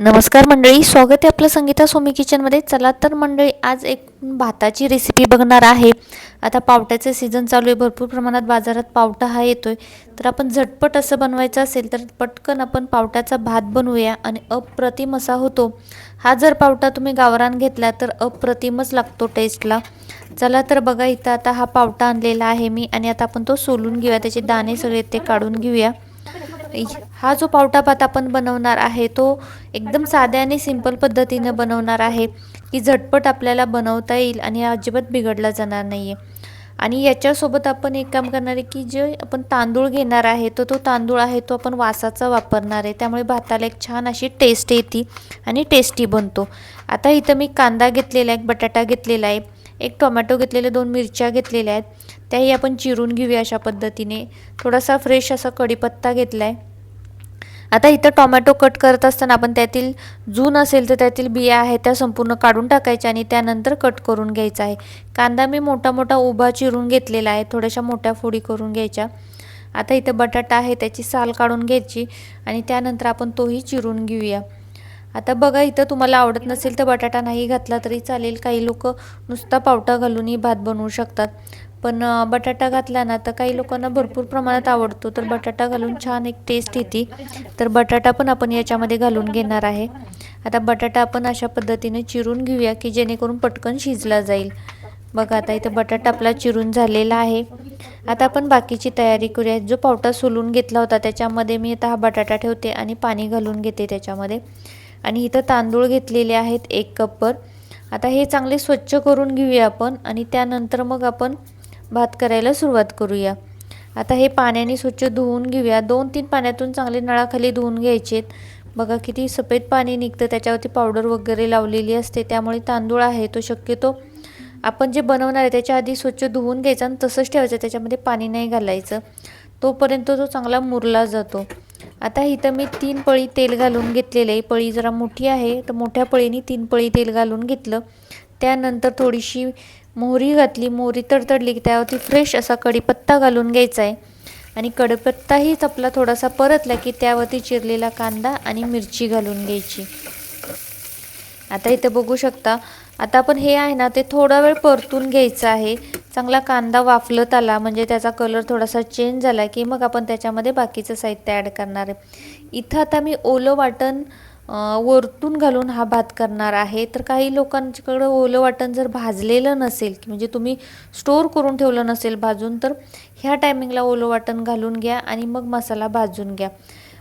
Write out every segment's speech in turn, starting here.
नमस्कार मंडळी स्वागत आहे आपलं संगीता सोमी किचनमध्ये चला तर मंडळी आज एक भाताची रेसिपी बघणार आहे. आता पावट्याचे सीझन चालू आहे भरपूर प्रमाणात बाजारात पावटा हा येतोय. तर आपण झटपट असं बनवायचं असेल तर पटकन आपण पावट्याचा भात बनवूया आणि अप्रतिम असा होतो. हा जर पावटा तुम्ही गावरान घेतला तर अप्रतिमच लागतो टेस्टला चला तर बघा इथं आता हा पावटा आणलेला आहे मी आणि आता आपण तो सोलून घेऊया. त्याचे दाणे सगळे ते काढून घेऊया. हा जो पावटापात आपण बनवणार आहे तो एकदम साध्या आणि सिंपल पद्धतीनं बनवणार आहे की झटपट आपल्याला बनवता येईल आणि अजिबात बिघडला जाणार नाही आहे आणि याच्यासोबत आपण एक काम करणार आहे की जे आपण तांदूळ घेणार आहे तर तो तांदूळ आहे तो आपण वासाचा वापरणार आहे. त्यामुळे भाताला एक छान अशी टेस्ट येते आणि टेस्टी बनतो. आता इथं मी कांदा घेतलेला आहे एक बटाटा घेतलेला आहे एक टोमॅटो घेतलेले दोन मिरच्या घेतलेल्या आहेत. त्याही आपण चिरून घेऊया अशा पद्धतीने. थोडासा फ्रेश असा कढीपत्ता घेतला आहे आता इथं टोमॅटो कट करत असताना आपण त्यातील जून असेल तर त्यातील बिया आहेत त्या संपूर्ण काढून टाकायच्या आणि त्यानंतर कट करून घ्यायचा आहे. कांदा मी मोठा मोठा उभा चिरून घेतलेला आहे थोड्याशा मोठ्या फोडी करून घ्यायच्या. आता इथं बटाटा आहे त्याची साल काढून घ्यायची आणि त्यानंतर आपण तोही चिरून घेऊया. आता बघा इथं तुम्हाला आवडत नसेल तर बटाटा नाही घातला तरी चालेल. काही लोक नुसता पावटा घालूनही भात बनवू शकतात. पण बटाटा घातला ना तर काही लोकांना भरपूर प्रमाणात आवडतो. तर बटाटा घालून छान एक टेस्ट येते. तर बटाटा पण आपण याच्यामध्ये घालून घेणार आहे. आता बटाटा आपण अशा पद्धतीने चिरून घेऊया की जेणेकरून पटकन शिजला जाईल. बघा आता इथं बटाटा आपला चिरून झालेला आहे. आता आपण बाकीची तयारी करूया. जो पावटा सोलून घेतला होता त्याच्यामध्ये मी आता हा बटाटा ठेवते आणि पाणी घालून घेते त्याच्यामध्ये. आणि इथं तांदूळ घेतलेले आहेत एक कपवर आता हे चांगले स्वच्छ करून घेऊया आपण आणि त्यानंतर मग आपण भात करायला सुरुवात करूया. आता हे पाण्याने स्वच्छ धुवून घेऊया. दोन तीन पाण्यातून चांगले नळाखाली धुवून घ्यायचेत. बघा किती सफेद पाणी निघतं. त्याच्यावरती पावडर वगैरे लावलेली असते. त्यामुळे तांदूळ आहे तो शक्यतो आपण जे बनवणार आहे त्याच्या आधी स्वच्छ धुवून घ्यायचं आणि तसंच ठेवायचं. त्याच्यामध्ये पाणी नाही घालायचं. तोपर्यंत तो चांगला मुरला जातो. आता इथं मी तीन पळी तेल घालून घेतलेलं आहे. पळी जरा मोठी आहे तर मोठ्या पळीने तीन पळी तेल घालून घेतलं. त्यानंतर थोडीशी मोहरी घातली मोहरी तडतडली की त्यावरती फ्रेश असा कढीपत्ता घालून घ्यायचा आहे आणि कडपत्ताही आपला थोडासा परतला की त्यावरती चिरलेला कांदा आणि मिरची घालून घ्यायची. आता इथं बघू शकता आता आपण हे आहे ना ते थोडा वेळ परतून घ्यायचं आहे. चांगला कांदा वाफलत आला म्हणजे त्याचा कलर थोडासा चेंज झाला की मग आपण त्याच्यामध्ये बाकीचं साहित्य ॲड करणार आहे. इथं आता मी ओलं वाटण वरतून घालून हा भात करणार आहे. तर काही लोकांच्याकडं ओलं वाटण जर भाजलेलं नसेल की म्हणजे तुम्ही स्टोअर करून ठेवलं नसेल भाजून तर ह्या टायमिंगला ओलं वाटण घालून घ्या आणि मग मसाला भाजून घ्या.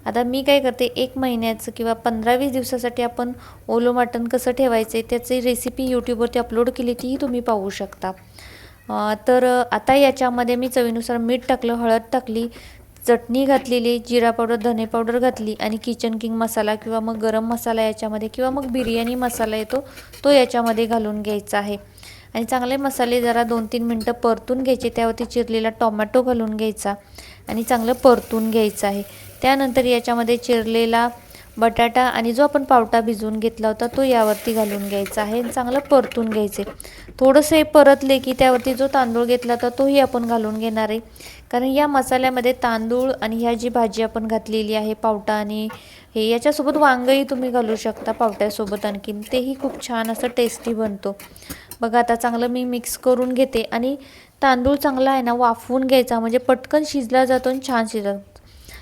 आता मी काय करते एक महिन्याचं किंवा पंधरा वीस दिवसासाठी आपण ओलं वाटण कसं ठेवायचं आहे त्याची रेसिपी यूट्यूबवरती अपलोड केली तीही तुम्ही पाहू शकता. तर आता याच्यामध्ये मी चवीनुसार मीठ टाकलं हळद टाकली चटणी घातलेली जिरा पावडर धने पावडर घातली आणि किचन किंग मसाला किंवा मग गरम मसाला याच्यामध्ये किंवा मग बिर्याणी मसाला येतो तो याच्यामध्ये घालून घ्यायचा आहे. आणि चांगले मसाले जरा दोन तीन मिनटं परतून घ्यायचे त्यावरती चिरलेला टोमॅटो घालून घ्यायचा आणि चांगलं परतून घ्यायचं आहे. त्यानंतर याच्यामध्ये चिरलेला बटाटा आणि जो आपण पावटा भिजवून घेतला होता तो यावरती घालून घ्यायचा आहे आणि चांगलं परतून घ्यायचे. थोडंसं हे परतले की त्यावरती जो तांदूळ घेतला होता तोही आपण घालून घेणार आहे. कारण या मसाल्यामध्ये तांदूळ आणि ह्या जी भाजी आपण घातलेली आहे पावटा आणि हे याच्यासोबत वांगही तुम्ही घालू शकता पावट्यासोबत आणखीन. तेही खूप छान असं टेस्टी बनतो. बघा आता चांगलं मी मिक्स करून घेते आणि तांदूळ चांगला आहे ना वाफवून घ्यायचा. म्हणजे पटकन शिजला जातो आणि छान शिजला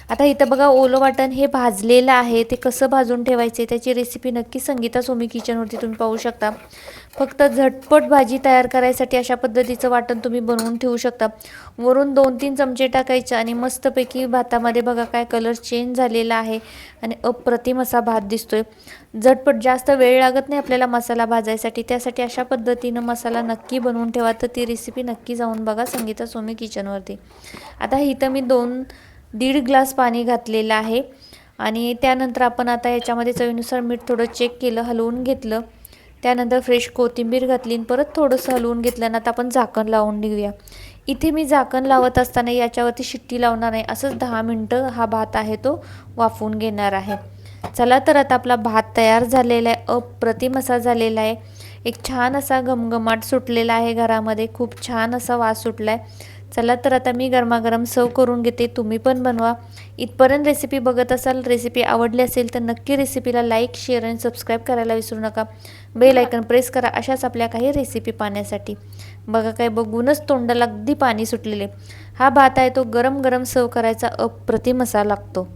आता इथं बघा ओलं वाटण हे भाजलेलं आहे. ते कसं भाजून ठेवायचे त्याची रेसिपी नक्की संगीता सोमी किचनवरती तुम्ही पाहू शकता. फक्त झटपट भाजी तयार करायसाठी अशा पद्धतीचं वाटण तुम्ही बनवून ठेवू शकता. वरून दोन तीन चमचे टाकायचे आणि मस्तपैकी भातामध्ये बघा काय कलर चेंज झालेला आहे आणि अप्रतिम असा भात दिसतोय. झटपट जास्त वेळ लागत नाही आपल्याला मसाला भाजायसाठी. त्यासाठी अशा पद्धतीनं मसाला नक्की बनवून ठेवा. तर ती रेसिपी नक्की जाऊन बघा संगीता सोमी किचनवरती आता इथं मी दोन दीड ग्लास पाणी घातलेलं आहे. आणि त्यानंतर आपण आता याच्यामध्ये चवीनुसार मीठ थोडं चेक केलं हलवून घेतलं. त्यानंतर फ्रेश कोथिंबीर घातली परत थोडंसं हलवून घेतलं ना आता आपण झाकण लावून निघूया इथे मी झाकण लावत असताना याच्यावरती शिट्टी लावणार नाही असंच दहा मिनटं हा भात आहे तो वाफवून घेणार आहे. चला तर आता आपला भात तयार झालेला आहे. अप्रतिम असा झालेला आहे. एक छान असा घमघमाट सुटलेला आहे घरामध्ये. खूप छान असा वास सुटला आहे चला तर आता मी गरमागरम सर्व करून घेते. तुम्ही पण बनवा. इथपर्यंत रेसिपी बघत असाल रेसिपी आवडली असेल तर नक्की रेसिपीला लाईक शेअर आणि सबस्क्राईब करायला विसरू नका. बेल आयकन प्रेस करा अशाच आपल्या काही रेसिपी पाहण्यासाठी. बघा काय बघूनच तोंडाला अगदी पाणी सुटलेले. हा भात आहे तो गरम गरम सर्व करायचा अप्रतिम असा लागतो.